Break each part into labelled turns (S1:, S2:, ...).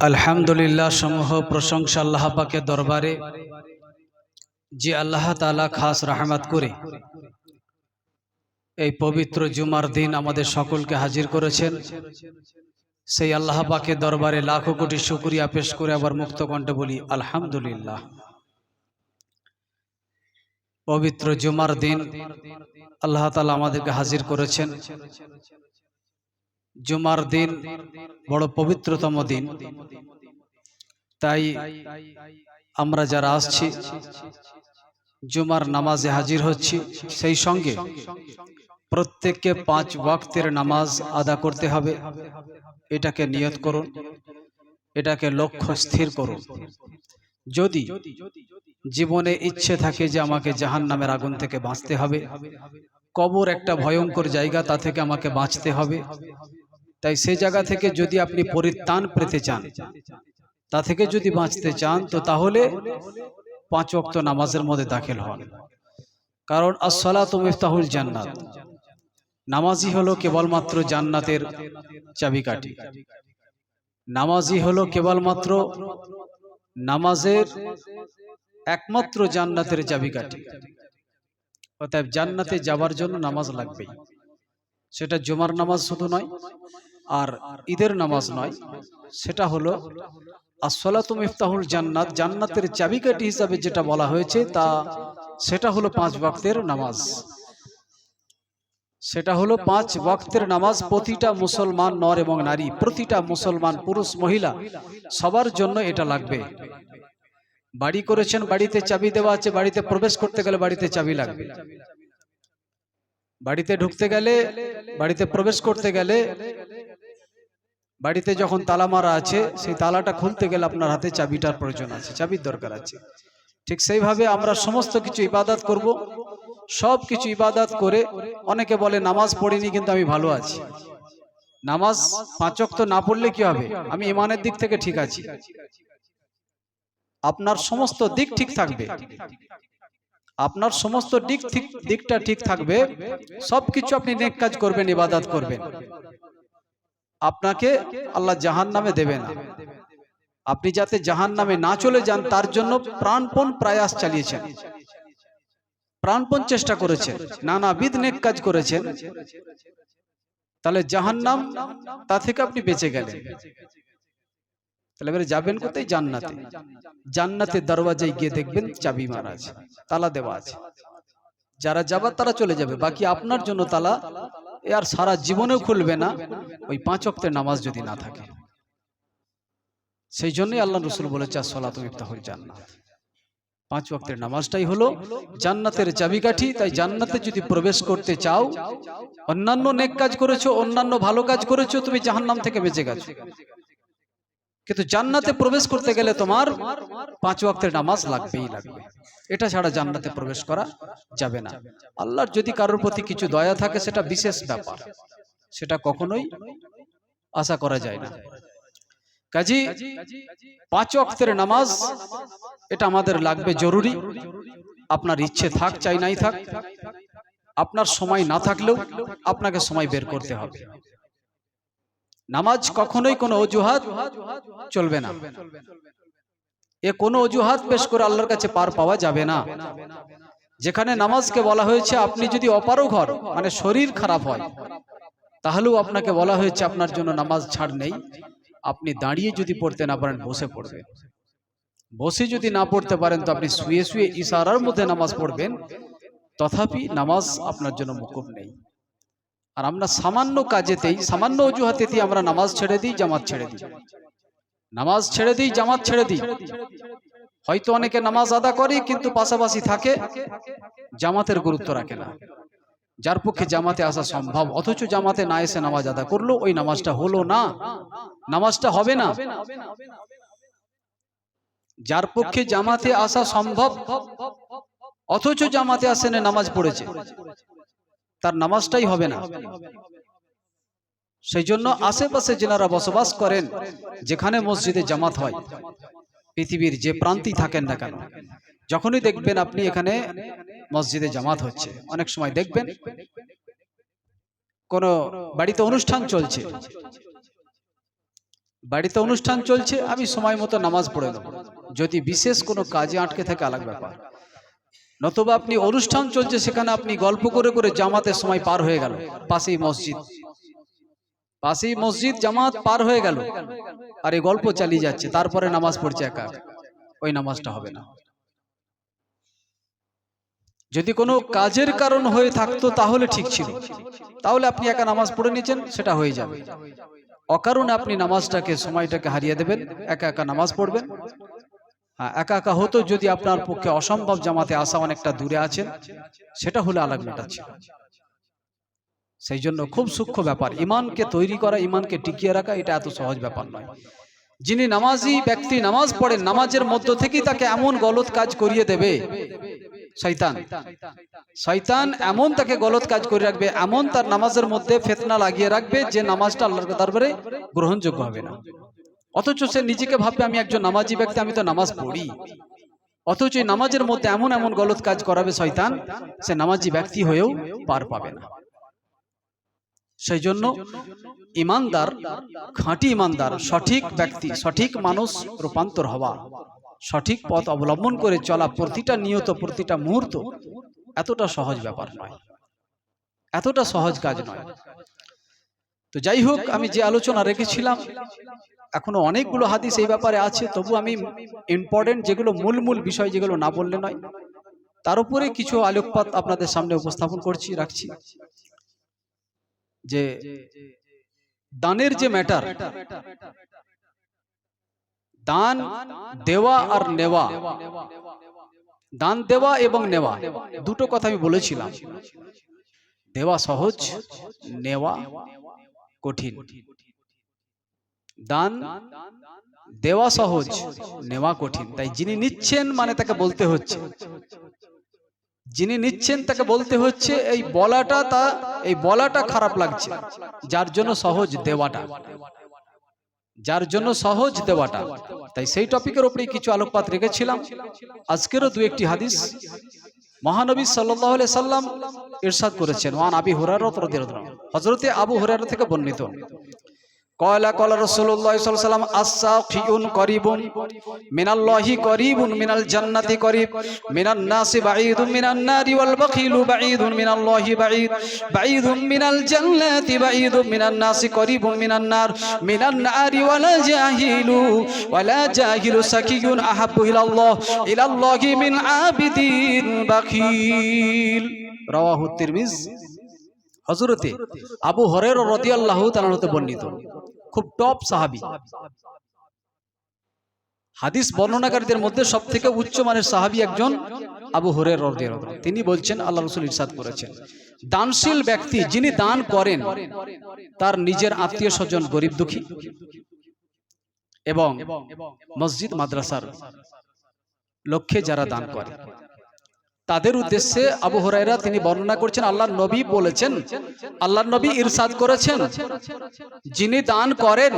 S1: আলহামদুলিল্লাহ সমূহ প্রশংসা আল্লাহ পাকের দরবারে, যে আল্লাহ তাআলা খাস রাহমাত করে এই পবিত্র জুমার দিন আমাদের সকলকে হাজির করেছেন। সেই আল্লাহ পাকের দরবারে লাখো কোটি শুকরিয়া পেশ করে আবার মুক্ত কণ্ঠে বলি, আলহামদুলিল্লাহ। পবিত্র জুমার দিন আল্লাহ তালা আমাদেরকে হাজির করেছেন। জুমার দিন বড় পবিত্রতম দিন। তাই আমরা যারা আসছি, জুমার নামাজে হাজির হচ্ছি সেই সঙ্গে প্রত্যেককে পাঁচ ওয়াক্তের নামাজ আদা করতে হবে। এটাকে নিয়ত করুন, এটাকে লক্ষ্য স্থির করুন। যদি জীবনে ইচ্ছে থাকে যে আমাকে জাহান নামের আগুন থেকে বাঁচতে হবে, কবর একটা ভয়ঙ্কর জায়গা তা থেকে আমাকে বাঁচতে হবে। তাই সেই জায়গা থেকে যদি আপনি পরিত্রাণ পেতে চান তা থেকে যদি বাঁচতে চান তো তাহলে পাঁচ অক্ত নামাজের মধ্যে দাখিল হন। কারণ আসসালাত মিফতাহুল জান্নাত। নামাজই হলো কেবলমাত্র জান্নাতের চাবিকাঠি। নামাজই হলো কেবলমাত্র নামাজের একমাত্র জান্নাতের চাবিকাঠি। অতএব জান্নাতে যাবার জন্য নামাজ লাগবেই। সেটা জুমার নামাজ শুধু নয় আর ঈদের নামাজ নয়, সেটা হলো আসলাত মিফতাহুল জান্নাত, জান্নাতের চাবিকাঠি হিসাবে যেটা বলা হয়েছে তা, সেটা হলো পাঁচ ওয়াক্তের নামাজ। সেটা হলো পাঁচ ওয়াক্তের নামাজ প্রতিটা মুসলমান নর এবং নারী, প্রতিটা মুসলমান পুরুষ মহিলা, সবার জন্য এটা লাগবে। বাড়ি করেছেন, বাড়িতে চাবি দেওয়া আছে, বাড়িতে প্রবেশ করতে গেলে বাড়িতে চাবি লাগবে। বাড়িতে ঢুকতে গেলে, বাড়িতে প্রবেশ করতে গেলে বাড়িতে যখন তালা মারা আছে, সেই তালাটা খুলতে গেলে আপনার হাতে চাবিটার প্রয়োজন আছে, চাবির দরকার আছে। ঠিক সেইভাবে আমরা সমস্ত কিছু ইবাদত করব। সব কিছু ইবাদত করে অনেকে বলে, নামাজ পড়িনি কিন্তু আমি ভালো আছি। নামাজ পাঁচক তো না পড়লে কি হবে? আমি ইমানের দিক থেকে ঠিক আছি। আপনার সমস্ত দিক ঠিক থাকবে। আপনার সমস্ত দিক ঠিক, দিকটা ঠিক থাকবে। সবকিছু আপনি নেক কাজ করবেন, ইবাদত করবেন। আপনাকে আল্লাহ জাহান নামে দেবে না। আপনি যাতে জাহান নামে না চলে যান, তার জন্য প্রাণপণ প্রয়াস চালিয়েছেন। প্রাণপণ চেষ্টা করেছেন। নানাবিধ নেক কাজ করেছেন। তাহলে জাহান নাম তা থেকে আপনি বেঁচে গেলেন। তাহলে এবারে যাবেন কোথায়? জান্নাতে। জান্নাতের দরওয়াজায় গিয়ে দেখবেন চাবি মারা আছে, তালা দেওয়া আছে। যারা যাবার তারা চলে যাবে, বাকি আপনার জন্য তালা আর সারা জীবনেও খুলবে না, ওই পাঁচ অক্তের নামাজ যদি না থাকে। সেই জন্যই আল্লাহ রসুল বলেছে সলাত ইফতাহুল জান্নাত। পাঁচ ওয়াক্তের নামাজটাই হলো জান্নাতের চাবিকাঠি। তাই জান্নাতে যদি প্রবেশ করতে চাও, অন্যান্য নেক কাজ করেছ, অন্যান্য ভালো কাজ করেছ, তুমি জাহান্নাম থেকে বেঁচে গেছো। কিন্তু জান্নাতে প্রবেশ করতে গেলে তোমার পাঁচ ওয়াক্তের নামাজ লাগবেই লাগবে। এটা ছাড়া জান্নাতে প্রবেশ করা যাবে না। আল্লাহর যদি কারোর প্রতি কিছু দয়া থাকে সেটা বিশেষ ব্যাপার। সেটা কখনোই আশা করা যায় না। কাজী পাঁচ ওয়াক্তের নামাজ এটা আমাদের লাগবে জরুরি। আপনার ইচ্ছে থাক চাই নাই থাক আপনার সময় না থাকলেও আপনাকে সময় বের করতে হবে। নামাজ কখনোই কোনো অজুহাত চলবে না। এ কোনো অজুহাত পেশ করে আল্লাহর কাছে পার পাওয়া যাবে না। যেখানে নামাজকে বলা হয়েছে আপনি যদি অপারো ঘর মানে শরীর খারাপ হয় তাহলেও আপনাকে বলা হয়েছে আপনার জন্য নামাজ ছাড় নেই। আপনি দাঁড়িয়ে যদি পড়তে না পারেন বসে পড়বেন বসে যদি না পড়তে পারেন তো আপনি শুয়ে শুয়ে ইশারার মধ্যে নামাজ পড়বেন। তথাপি নামাজ আপনার জন্য মুকুব নেই। আর আমরা সামান্য কাজেতেই, সামান্য অজুহাতেতেই আমরা নামাজ ছেড়ে দিই, জামাত ছেড়ে দিই। নামাজ ছেড়ে দিই, জামাত ছেড়ে দিই। হয়তো অনেকে নামাজ আদা করে, কিন্তু পাশাপাশি থাকে, জামাতের গুরুত্ব রাখে না। যার পক্ষে জামাতে আসা সম্ভব, অথচ জামাতে না এসে নামাজ আদা করল, ওই নামাজটা হলো না। নামাজটা হবে না। যার পক্ষে জামাতে আসা সম্ভব, অথচ জামাতে আসে না নামাজ পড়েছে। তার নামাজটাই হবে না। সেই জন্য আশেপাশে যেনারা বসবাস করেন, যেখানে মসজিদে জামাত হয়। পৃথিবীর যে প্রান্তি থাকেন না কেন। যখনই দেখবেন আপনি এখানে মসজিদে জামাত হচ্ছে, অনেক সময় দেখবেন কোন বাড়িতে অনুষ্ঠান চলছে। বাড়িতে অনুষ্ঠান চলছে, আমি সময় মতো নামাজ পড়ে নেব। যদি বিশেষ কোনো কাজে আটকে থাকে আলাগ ব্যাপার। নতুবা আপনি অনুষ্ঠান চলছে, সেখানে আপনি গল্প করে করে জামাতের সময় পার হয়ে গেল, পাশেই মসজিদ। পাশেই মসজিদ, জামাত পার হয়ে গেল। আর এই গল্প চালিয়ে যাচ্ছে, তারপরে নামাজ পড়ছে একা। ওই নামাজটা হবে না। যদি কোনো কাজের কারণ হয়ে থাকতো, তাহলে ঠিক ছিল। তাহলে আপনি একা নামাজ পড়ে নিয়েছেন, সেটা হয়ে যাবে। অকারণে আপনি নামাজটাকে, সময়টাকে হারিয়ে দেবেন, একা একা নামাজ পড়বেন। একা একা হতো যদি আপনার পক্ষে অসম্ভব জামাতে আসা অনেকটা দূরে আছেন, সেটা হলে আলাগ ছিল। সেই জন্য খুব সূক্ষ্ম ব্যাপার। ইমানকে তৈরি করা, ইমানকে টিকিয়ে রাখা, এটা এত সহজ ব্যাপার নয়। যিনি নামাজি ব্যক্তি, নামাজ পড়েন নামাজের মধ্য থেকেই তাকে এমন গলত কাজ করিয়ে দেবে শৈতান শৈতান এমন তাকে গলত কাজ করে রাখবে, এমন তার নামাজের মধ্যে ফেতনা লাগিয়ে রাখবে যে নামাজটা আল্লাহর দরবারে গ্রহণযোগ্য হবে না। অথচ সে নিজেকে ভাববে, আমি একজন নামাজি ব্যক্তি, আমি তো নামাজ পড়ি। অথচ এই নামাজের মধ্যে এমন এমন গলত কাজ করাবে শয়তান, সে নামাজি ব্যক্তি হয়েও পার পাবে না। সেই জন্য ইমানদার, খাঁটি ইমানদার, সঠিক ব্যক্তি, সঠিক মানুষ রূপান্তর হওয়া, সঠিক পথ অবলম্বন করে চলা প্রতিটা নিয়ত, প্রতিটা মুহূর্ত এতটা সহজ ব্যাপার নয়। এতটা সহজ কাজ নয়। তো যাই হোক আমি যে আলোচনা রেখেছিলাম এখনও অনেকগুলো হাদিস এই ব্যাপারে আছে তবু আমি ইম্পর্টেন্ট যেগুলো মূল মূল বিষয় যেগুলো না বললে নয় তার উপরে কিছু আলোকপাত আপনাদের সামনে উপস্থাপন করছি রাখছি। যে দানের যে ম্যাটার দান দেওয়া আর নেওয়া দান দেওয়া এবং নেওয়া দুটো কথা আমি বলেছিলাম। দেওয়া সহজ নেওয়া কঠিন। দান দেওয়া সহজ, নেওয়া কঠিন। তাই যিনি নিচ্ছেন মানে তাকে বলতে হচ্ছে। যিনি নিচ্ছেন তাকে বলতে হচ্ছে, এই বলাটা তা, এই বলাটা খারাপ লাগছে। যার জন্য সহজ দেওয়াটা। যার জন্য সহজ দেওয়াটা। তাই সেই টপিকের উপরে কিছু আলোকপাত রেখেছিলাম। আজকেরও দু একটি হাদিস। মহানবী সাল্লাহ সাল্লাম ইরশাদ করেছেন। ওয়ান আবি হুরারত রাদিয়াল্লাহু হজরতে আবু হুরার থেকে বর্ণিত। কয়লা কলা আলাইহি সাল্লাম আস-সাকিউন করিবুন, মিনাল্লাহি করিবুন মিনাল জান্নাতি করিব, মিনান নাসি বাঈদুন মিনান নারি ওয়াল বাখিলু বাঈদুন মিনাল্লাহি বাঈদ, বাঈদুন মিনাল জান্নাতি বাঈদুন মিনান নাসি করিবুন মিনান নার, মিনান নারি ওয়ালা জাহিলু ওয়ালা জাহিলু সাকিউন আহাব্বু ইলাল্লাহ, ইলাল্লাহি মিন আবিদিন বাখিল রাওয়াহু তিরমিজি হজরতে আবু হরের রদিয়াল্লাহ তালানতে বর্ণিত। খুব টপ সাহাবি। হাদিস বর্ণনাকারীদের মধ্যে সব থেকে উচ্চ মানের সাহাবি একজন আবু হরের তিনি বলছেন, আল্লাহ রসুল ইরশাদ করেছেন। দানশীল ব্যক্তি যিনি দান করেন, তার নিজের আত্মীয় স্বজন গরিব দুঃখী এবং মসজিদ, মাদ্রাসার লক্ষ্যে যারা দান করে। তাদের উদ্দেশ্যে আবু হরাইরা তিনি বর্ণনা করছেন আল্লাহ নবী বলেছেন। আল্লাহ নবী ইরশাদ করেছেন। যিনি দান করেন।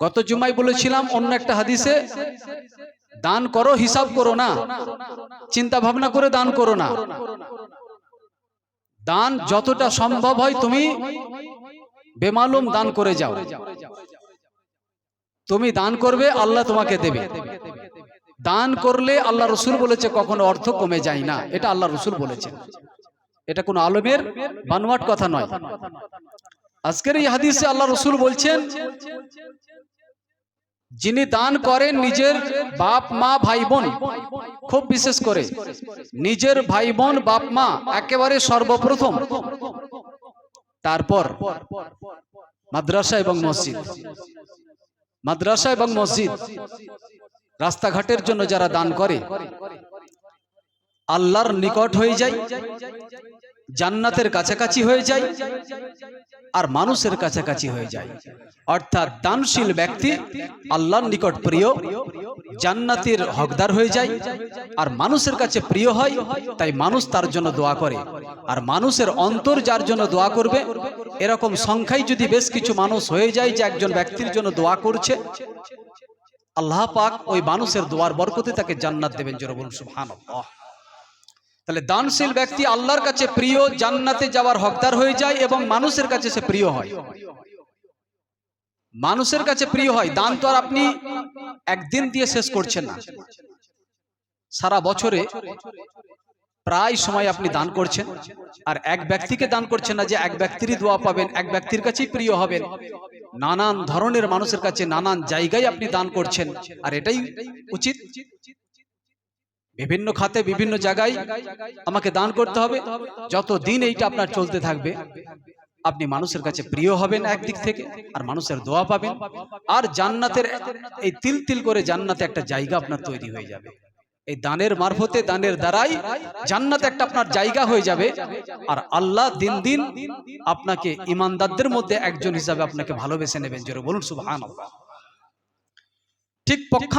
S1: গত জুমাই বলেছিলাম অন্য একটা হাদিসে দান করো হিসাব করো না। চিন্তা ভাবনা করে দান করো না। দান যতটা সম্ভব হয় তুমি বেমালুম দান করে যাও। তুমি দান করবে আল্লাহ তোমাকে দেবে। দান করলে আল্লাহ রসুল বলেছে কখনো অর্থ কমে যায় না। এটা আল্লাহ রসুল বলেছেন। এটা কোন আলমের বানোয়াট কথা নয়। আজকের এই হাদিসে আল্লাহ রসুল বলছেন, যিনি দান করেন নিজের বাপ, মা, ভাই, বোন, খুব বিশেষ করে, নিজের ভাই, বোন, বাপ, মা, একেবারে সর্বপ্রথম, তারপর মাদ্রাসা এবং মসজিদ। মাদ্রাসা এবং মসজিদ। রাস্তাঘাটের জন্য যারা দান করে, আল্লাহর নিকট হয়ে যায়, জান্নাতের কাছাকাছি হয়ে যায়, আর মানুষের কাছাকাছি হয়ে যায়। অর্থাৎ দানশীল ব্যক্তি আল্লাহর নিকট প্রিয়, জান্নাতের হকদার হয়ে যায়, আর মানুষের কাছে প্রিয় হয়, তাই মানুষ তার জন্য দোয়া করে। আর মানুষের অন্তর যার জন্য দোয়া করবে, এরকম সংখ্যায় যদি বেশ কিছু মানুষ হয়ে যায় যে একজন ব্যক্তির জন্য দোয়া করছে আল্লাহ পাক ওই মানুষের দোয়ার বরকতে তাকে জান্নাত দেবেন জোরে বলুন, সুবহানাল্লাহ। তাহলে দানশীল ব্যক্তি আল্লাহর কাছে প্রিয়, জান্নাতে যাওয়ার হকদার হয়ে যায় এবং মানুষের কাছে সে প্রিয় হয়। মানুষের কাছে প্রিয় হয়, দান তো আর আপনি একদিন দিয়ে শেষ করছেন না। সারা বছরে প্রায় সময় আপনি দান করছেন আর এক ব্যক্তিকে দান করছেন না যে এক ব্যক্তিরই দোয়া পাবেন, এক ব্যক্তির কাছেই প্রিয় হবেন। নানান ধরনের মানুষের কাছে নানান জায়গায় আপনি দান করছেন। আর এটাই উচিত। বিভিন্ন খাতে বিভিন্ন জায়গায় আমাকে দান করতে হবে। যত দিন এইটা আপনার চলতে থাকবে, আপনি মানুষের কাছে প্রিয় হবেন একদিক থেকে, আর মানুষের দোয়া পাবেন। আর জান্নাতের এই তিল তিল করে জান্নাতে একটা জায়গা আপনার তৈরি হয়ে যাবে। এই দানের মারফতে, দানের দ্বারাই জান্নাত একটা আপনার জায়গা হয়ে যাবে। আর আল্লাহ দিন দিন আপনাকে ইমানদারদের মধ্যে একজন হিসাবে আপনাকে ভালোবেসে নেবেন। জোরে বলুন, সুবহানাল্লাহ। ঠিক পক্ষান্ত